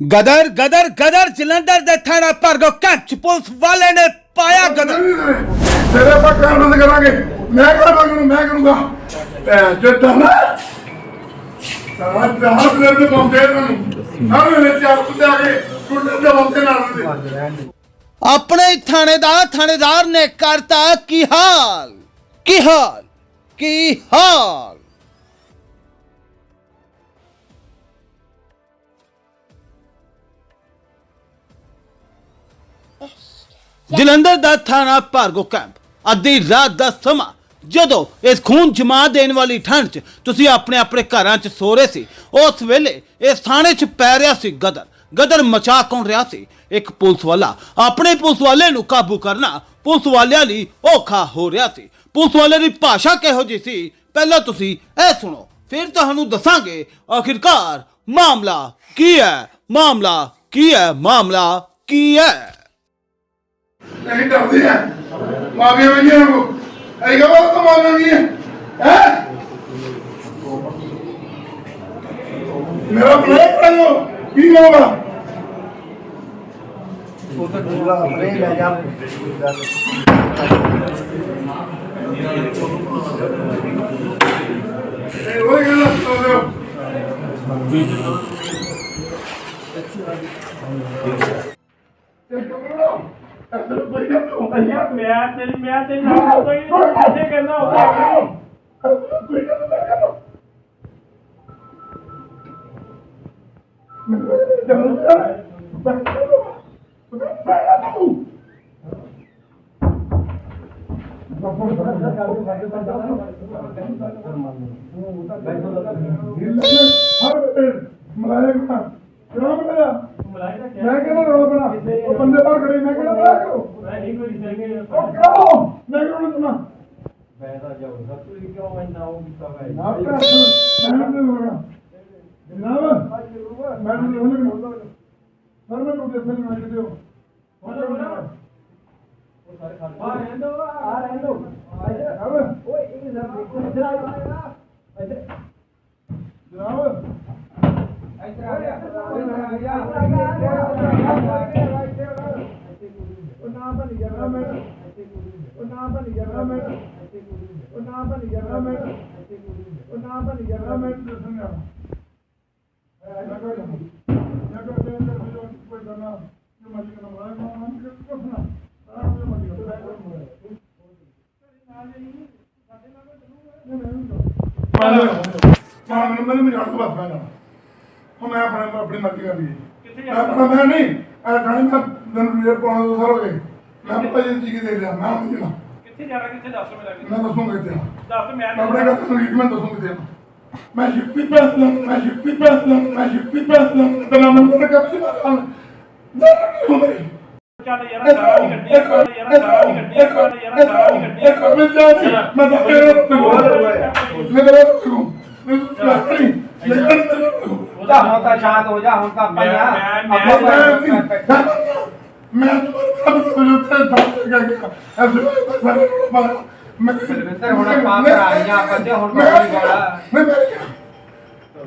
ਗਦਰ ਗਦਰ ਗਦਰ ਜਲੰਧਰ ਦੇ ਥਾਣਾ ਭਰਗੋ ਕੈਂਪ ਚ ਪੁਲਿਸ ਵਾਲੇ ਨੇ ਪਾਇਆ ਗਦਰ। ਤੇਰੇ ਆਪਾਂ ਕਾਰਨ ਕਰਾਂਗੇ। ਮੈਂ ਕਰਾਂਗਾ ਮੈਂ ਕਰੂੰਗਾ। ਭੈਣ ਚੋਦਾ ਨਾ ਸਾਰਾ ਜਹਾਜ਼ ਪਲੇਅਰ ਦੇ ਬੰਦੇ ਨੂੰ। ਸਾਰੇ ਨੇ ਚਾਰ ਕੁੱਤੇ ਆ ਕੇ ਟੁੱਟੇ ਦੇ ਬੰਦੇ ਨਾਲ ਦੇ ਆਪਣੇ ਹੀ ਥਾਣੇਦਾਰ ਥਾਣੇਦਾਰ ਨੇ ਕਰਤਾ ਕੀ ਹਾਲ? ਕੀ ਹਾਲ? ਕੀ ਹਾਲ? ਜਲੰਧਰ ਦਾ ਥਾਣਾ ਭਾਰਗੋ ਕੈਂਪ ਅੱਧੀ ਰਾਤ ਦਾ ਸਮਾਂ। ਜਦੋਂ ਇਸ ਖੂਨ ਜਮਾ ਦੇਣ ਵਾਲੀ ਠੰਡ 'ਚ ਤੁਸੀਂ ਆਪਣੇ ਆਪਣੇ ਘਰਾਂ 'ਚ ਸੋ ਰਹੇ ਸੀ, ਉਸ ਵੇਲੇ ਇਸ ਥਾਣੇ 'ਚ ਪੈ ਰਿਹਾ ਸੀ ਗਦਰ। ਗਦਰ ਮਚਾ ਕੌਣ ਰਿਹਾ ਸੀ? ਇੱਕ ਪੁਲਿਸ ਵਾਲਾ। ਆਪਣੇ ਪੁਲਿਸ ਵਾਲੇ ਨੂੰ ਕਾਬੂ ਕਰਨਾ ਪੁਲਿਸ ਵਾਲਿਆਂ ਲਈ ਔਖਾ ਹੋ ਰਿਹਾ ਸੀ। ਪੁਲਿਸ ਵਾਲੇ ਦੀ ਭਾਸ਼ਾ ਕਿਹੋ ਜਿਹੀ ਸੀ? ਪਹਿਲਾਂ ਤੁਸੀਂ ਇਹ ਸੁਣੋ। ਫਿਰ ਤੁਹਾਨੂੰ ਦੱਸਾਂਗੇ ਆਖਿਰਕਾਰ ਮਾਮਲਾ ਕੀ ਹੈ? ਮਾਮਲਾ ਕੀ ਹੈ? ਮਾਮਲਾ ਕੀ ਹੈ? ਨਹੀਂ ਡਰਦੀ ਹੈ ਮਾਵੀਆਂ ਵਈਆਂ ਨੂੰ ਐ ਕਹੋ ਤਾਂ ਨਹੀਂ ਹੈ? ਮੇਰਾ ਪਲੇਅਰ ਕਰੋ ਕੀ ਹੋਗਾ ਇਹ ਉਹ ਗੱਲ ਸੁਣੋ ਮੈਂ ਤੇਰੀ ਮੈਂ ਤੇਰੀ ਨਾਲ ਕੋਈ ਕਿੱਥੇ ਕਹਿੰਦਾ ਹੁੰਦਾ ਮਲਾਇਆ ਕਿਉਂ ਬਣਾ ਮਲਾਈ ਦਾ ਮੈਂ ਕਹਿੰਦਾ ਰੋਲ ਬਣਾ ਉਹ ਬੰਦੇ ਬਾਹਰ ਖੜੇ ਮੈਂ ਕਹਿੰਦਾ ਬਣਾ ਕਰੋ ਮੈਂ ਨਹੀਂ ਕੋਈ ਸਰਗੇ ਉਹ ਕਹਿੰਦਾ ਤੁਮਾ ਮੈਂ ਤਾਂ ਜਾਊਂਗਾ ਤੂੰ ਕਿਉਂ ਇੰਨਾ ਉਹ ਕੀਤਾ ਮੈਂ। ਨਾ ਕਰ ਮੈਂ ਨਹੀਂ ਬੋਲਣਾ ਜਨਾਬ ਮੈਂ ਨਹੀਂ ਬੋਲਣਾ ਸਰ ਮੈਂ ਤੁਹਾਡੇ ਸੇ ਮੈਂ ਦਿਓ। ਆ ਰਹਿੰਦੋ ਆ ਰਹਿੰਦੋ ਓਏ ਇਹ ਜ਼ਰਾ ਦੇਖੋ। ਇਧਰ ਆ ਇਧਰ। ਜਨਾਬ ਉਹ ਨਾ ਬਣ ਜਾਣਾ ਮੈਂ ਉਹ ਨਾ ਬਣ ਜਾਣਾ ਮੈਂ ਉਹ ਨਾ ਬਣ ਜਾਣਾ ਮੈਂ ਉਹ ਨਾ ਬਣ ਜਾਣਾ ਮੈਂ ਦੱਸਣਾ ਐ ਨਾ ਕਰ ਨਾ ਕਰ ਦੇ ਅੰਦਰ ਵੀ ਕੋਈ ਕਰਨਾ ਜੋ ਮਰਜ਼ੀ ਕਰਨਾ ਮੈਂ ਨਾ ਮੈਂ ਕੁਛ ਨਾ ਸਾਰਾ ਕੁਝ ਮਰਜ਼ੀ ਕਰਨਾ ਮਾਂ ਮੈਨੂੰ ਮੈਨੂੰ ਮਜ਼ਾਕ ਤੋਂ ਬਸ ਪੈਣਾ ਉਹ ਮੈਂ ਆਪਣੇ ਆਪਣੀ ਮਰਜ਼ੀ ਕਰ ਲਈ ਕਿੱਥੇ ਮੈਂ ਆਪਣਾ ਮੈਂ ਨਹੀਂ ਇਹ ਠਾਣੇ ਮੈਂ ਦਿਨ ਰੇਟ ਪਾਉਣਾ ਦੋ ਸਾਲ ਹੋ ਗਏ ਮੈਂ ਪਤਾ ਜੀ ਜੀ ਦੇ ਲਿਆ ਮੈਂ ਨਹੀਂ ਜਾਣਾ ਕਿੱਥੇ ਜਾਣਾ ਕਿੱਥੇ ਦੱਸ ਮੇਰਾ ਦੱਸ ਮੈਂ ਚੱਲ ਯਾਰ ਨਹੀਂ ਕੱਢੀ ਇੱਕ ਚੱਲ ਯਾਰ ਨਹੀਂ ਕੱਢੀ ਚੱਲ ਯਾਰ ਨਹੀਂ ਕੱਢੀ ਇੱਕ ਹੁਣ ਤਾਂ ਸ਼ਾਂਤ ਹੋ ਜਾ ਹੁਣ ਤਾਂ ਆਪਾਂ ਮੈਂ- ਮੈਂ- ਮੈਂ- ਆਪਾਂ ਮੈਂ ਰਵਿੰਦਰ, ਹੁਣ ਆਪਾਂ ਘਰ ਆਈਆਂ, ਆਪਾਂ ਤੇ ਹੁਣ ਕੋਈ ਨੀ ਗਾਲਾਂ। ਮੈਂ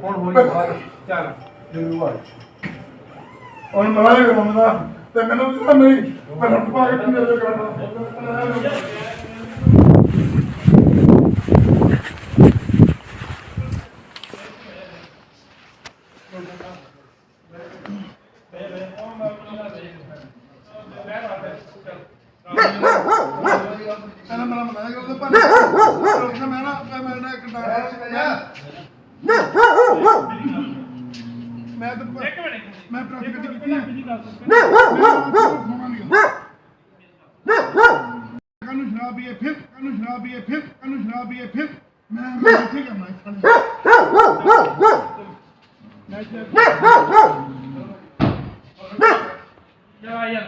ਹੁਣ ਹੋਈ ਬਾਤ ਚੱਲ ਜਰੂਰ ਹੁਣ ਮਲਾਇਆ ਕਰਮਦਾ ਤੇ ਮੈਨੂੰ ਜਿਹੜਾ ਮੇਰੀ ਮੈਂ ਰੱਟ ਪਾ ਕੇ ਪੀਂਦੇ ਜੋ ਕਰਦਾ ਮੈਂ ਮਨਾ ਮਨਾ ਕਰਦਾ ਪਰ ਮੈਂ ਨਾ ਮੈਂ ਨਾ ਇੱਕ ਡਾਕਟਰ ਮੈਂ ਤਾਂ ਇੱਕ ਮਿੰਟ ਮੈਂ ਪ੍ਰਾਪਤ ਕੀਤੀ ਹੈ ਜੀ ਦੱਸ? ਕਾਨੂੰ ਸ਼ਰਾਬ ਪੀਏ ਫਿਰ ਕਾਨੂੰ ਸ਼ਰਾਬ ਪੀਏ ਫਿਰ ਕਾਨੂੰ ਸ਼ਰਾਬ ਪੀਏ ਫਿਰ ਮੈਂ ਮੈਂ ਇੱਥੇ ਕਰਨਾ ਹੈ ਮੈਂ ਇੱਥੇ- ਜਾ ਯਾਰ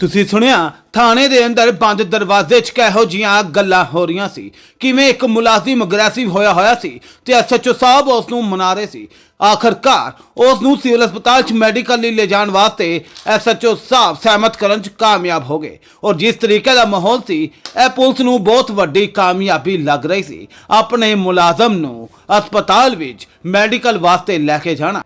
ਤੁਸੀਂ ਸੁਣਿਆ? ਥਾਣੇ ਦੇ ਅੰਦਰ ਬੰਦ ਦਰਵਾਜ਼ੇ 'ਚ ਕਿਹੋ ਜੀਆਂ ਗੱਲਾਂ ਹੋ ਰਹੀਆਂ ਸੀ? ਕਿਵੇਂ ਇੱਕ ਮੁਲਾਜ਼ਮ ਅਗਰੈਸਿਵ ਹੋਇਆ ਹੋਇਆ ਸੀ ਤੇ ਐਸਐਚਓ ਸਾਹਿਬ ਉਸ ਨੂੰ ਮਨਾ ਰਹੇ ਸੀ? ਆਖਰਕਾਰ ਉਸ ਨੂੰ ਸਿਵਲ ਹਸਪਤਾਲ 'ਚ ਮੈਡੀਕਲ ਲਈ ਲੈ ਜਾਣ ਵਾਸਤੇ ਐਸਐਚਓ ਸਾਹਿਬ ਸਹਿਮਤ ਕਰਨ 'ਚ ਕਾਮਯਾਬ ਹੋ ਗਏ। ਔਰ ਜਿਸ ਤਰੀਕੇ ਦਾ ਮਾਹੌਲ ਸੀ, ਇਹ ਪੁਲਿਸ ਨੂੰ ਬਹੁਤ ਵੱਡੀ ਕਾਮਯਾਬੀ ਲੱਗ ਰਹੀ ਸੀ। ਆਪਣੇ ਮੁਲਾਜ਼ਮ ਨੂੰ ਹਸਪਤਾਲ ਵਿੱਚ ਮੈਡੀਕਲ ਵਾਸਤੇ ਲੈ ਕੇ ਜਾਣਾ।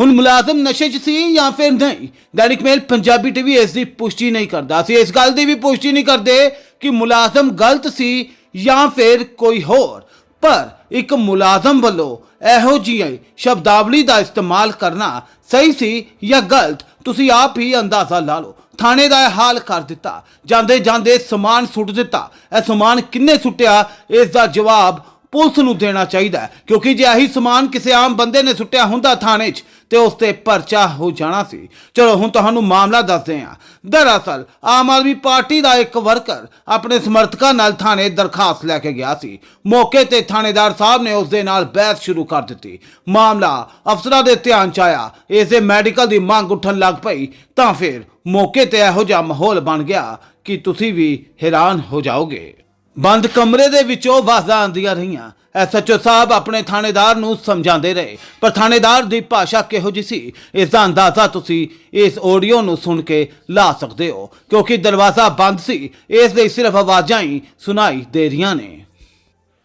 ਹੁਣ ਮੁਲਾਜ਼ਮ ਨਸ਼ੇ 'ਚ ਸੀ ਜਾਂ ਫਿਰ ਨਹੀਂ? ਦੈਨਿਕ ਮੇਲ, ਪੰਜਾਬੀ ਟੀਵੀ ਇਸ ਦੀ ਪੁਸ਼ਟੀ ਨਹੀਂ ਕਰਦਾ। ਅਸੀਂ ਇਸ ਗੱਲ ਦੀ ਵੀ ਪੁਸ਼ਟੀ ਨਹੀਂ ਕਰਦੇ ਕਿ ਮੁਲਾਜ਼ਮ ਗਲਤ ਸੀ ਜਾਂ ਫਿਰ ਕੋਈ ਹੋਰ। ਪਰ ਇੱਕ ਮੁਲਾਜ਼ਮ ਵੱਲੋਂ ਇਹੋ ਜਿਹੀ ਸ਼ਬਦਾਵਲੀ ਦਾ ਇਸਤੇਮਾਲ ਕਰਨਾ ਸਹੀ ਸੀ ਜਾਂ ਗਲਤ, ਤੁਸੀਂ ਆਪ ਹੀ ਅੰਦਾਜ਼ਾ ਲਾ ਲਓ। ਥਾਣੇ ਦਾ ਇਹ ਹਾਲ ਕਰ ਦਿੱਤਾ। ਜਾਂਦੇ ਜਾਂਦੇ ਸਮਾਨ ਸੁੱਟ ਦਿੱਤਾ। ਇਹ ਸਮਾਨ ਕਿੰਨੇ ਸੁੱਟਿਆ? ਇਸ ਦਾ ਜਵਾਬ ਪੁਲਿਸ ਨੂੰ ਦੇਣਾ ਚਾਹੀਦਾ ਕਿਉਂਕਿ ਜੇ ਇਹੀ ਸਮਾਨ ਕਿਸੇ ਆਮ ਬੰਦੇ ਨੇ ਸੁੱਟਿਆ ਹੁੰਦਾ ਥਾਣੇ 'ਚ, ਤੇ ਉਸ ਤੇ ਪਰਚਾ ਹੋ ਜਾਣਾ ਸੀ। ਚਲੋ, ਹੁਣ ਤੁਹਾਨੂੰ ਮਾਮਲਾ ਦੱਸਦੇ ਹਾਂ। ਦਰਅਸਲ, ਆਮ ਆਦਮੀ ਪਾਰਟੀ ਦਾ ਇੱਕ ਵਰਕਰ ਆਪਣੇ ਸਮਰਥਕਾਂ ਨਾਲ ਥਾਣੇ ਦਰਖਾਸਤ ਲੈ ਕੇ ਗਿਆ ਸੀ। ਮੌਕੇ ਤੇ ਥਾਣੇਦਾਰ ਸਾਹਿਬ ਨੇ ਉਸ ਦੇ ਨਾਲ ਬਹਿਸ ਸ਼ੁਰੂ ਕਰ ਦਿੱਤੀ। ਮਾਮਲਾ ਅਫਸਰਾਂ ਦੇ ਧਿਆਨ ਚ ਆਇਆ। ਇਸ ਦੇ ਮੈਡੀਕਲ ਦੀ ਮੰਗ ਉੱਠਣ ਲੱਗ ਪਈ। ਤਾਂ ਫਿਰ ਮੌਕੇ ਤੇ ਇਹੋ ਜਿਹਾ ਮਾਹੌਲ ਬਣ ਗਿਆ ਕਿ ਤੁਸੀਂ ਵੀ ਹੈਰਾਨ ਹੋ ਜਾਓਗੇ। ਬੰਦ ਕਮਰੇ ਦੇ ਵਿੱਚੋਂ ਆਵਾਜ਼ਾਂ ਆਉਂਦੀਆਂ ਰਹੀਆਂ। ਐਸਐਚਓ ਸਾਹਿਬ ਆਪਣੇ ਥਾਣੇਦਾਰ ਨੂੰ ਸਮਝਾਉਂਦੇ ਰਹੇ। ਪਰ ਥਾਣੇਦਾਰ ਦੀ ਭਾਸ਼ਾ ਕਿਹੋ ਜਿਹੀ ਸੀ? ਇਸ ਦਾ ਅੰਦਾਜ਼ਾ ਤੁਸੀਂ ਇਸ ਆਡੀਓ ਨੂੰ ਸੁਣ ਕੇ ਲਾ ਸਕਦੇ ਹੋ। ਕਿਉਂਕਿ ਦਰਵਾਜ਼ਾ ਬੰਦ ਸੀ, ਇਸ ਲਈ ਸਿਰਫ ਆਵਾਜ਼ਾਂ ਹੀ ਸੁਣਾਈ ਦੇ ਰਹੀਆਂ ਨੇ।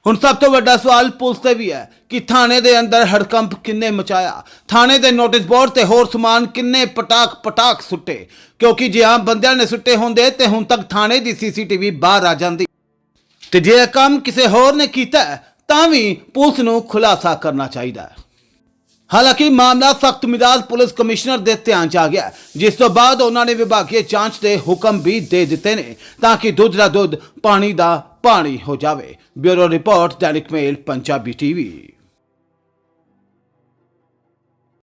ਹੁਣ ਸਭ ਤੋਂ ਵੱਡਾ ਸਵਾਲ ਪੁਲਿਸ ਤੇ ਵੀ ਹੈ ਕਿ ਥਾਣੇ ਦੇ ਅੰਦਰ ਹੜਕੰਪ ਕਿੰਨੇ ਮਚਾਇਆ? ਥਾਣੇ ਦੇ ਨੋਟਿਸ ਬੋਰਡ ਤੇ ਹੋਰ ਸਮਾਨ ਕਿੰਨੇ ਪਟਾਕ ਪਟਾਕ ਸੁੱਟੇ? ਕਿਉਂਕਿ ਜੇ ਆਮ ਬੰਦਿਆਂ ਨੇ ਸੁੱਟੇ ਹੁੰਦੇ, ਤੇ ਹੁਣ ਤੱਕ ਥਾਣੇ ਦੀ ਸੀਸੀਟੀਵੀ ਬਾਹਰ ਆ ਜਾਂਦੀ। ਤੇ ਜੇ ਇਹ ਕੰਮ ਕਿਸੇ ਹੋਰ ਨੇ ਕੀਤਾ ਹੈ, ਤਾਂ ਵੀ ਪੁਲਿਸ ਨੂੰ ਖੁਲਾਸਾ ਕਰਨਾ ਚਾਹੀਦਾ ਹੈ। ਹਾਲਾਂਕਿ ਮਾਮਲਾ ਸਖਤ ਮਿਜ਼ਾਜ ਪੁਲਿਸ ਕਮਿਸ਼ਨਰ ਦੇ ਧਿਆਨ ਚ ਆ ਗਿਆ ਹੈ, ਜਿਸ ਤੋਂ ਬਾਅਦ ਉਹਨਾਂ ਨੇ ਵਿਭਾਗੀ ਜਾਂਚ ਦੇ ਹੁਕਮ ਵੀ ਦੇ ਦਿੱਤੇ ਨੇ ਤਾਂ ਕਿ ਦੁੱਧ ਦਾ ਦੁੱਧ ਪਾਣੀ ਦਾ ਪਾਣੀ ਹੋ ਜਾਵੇ। Bureau report Dainik Mail Punjabi TV.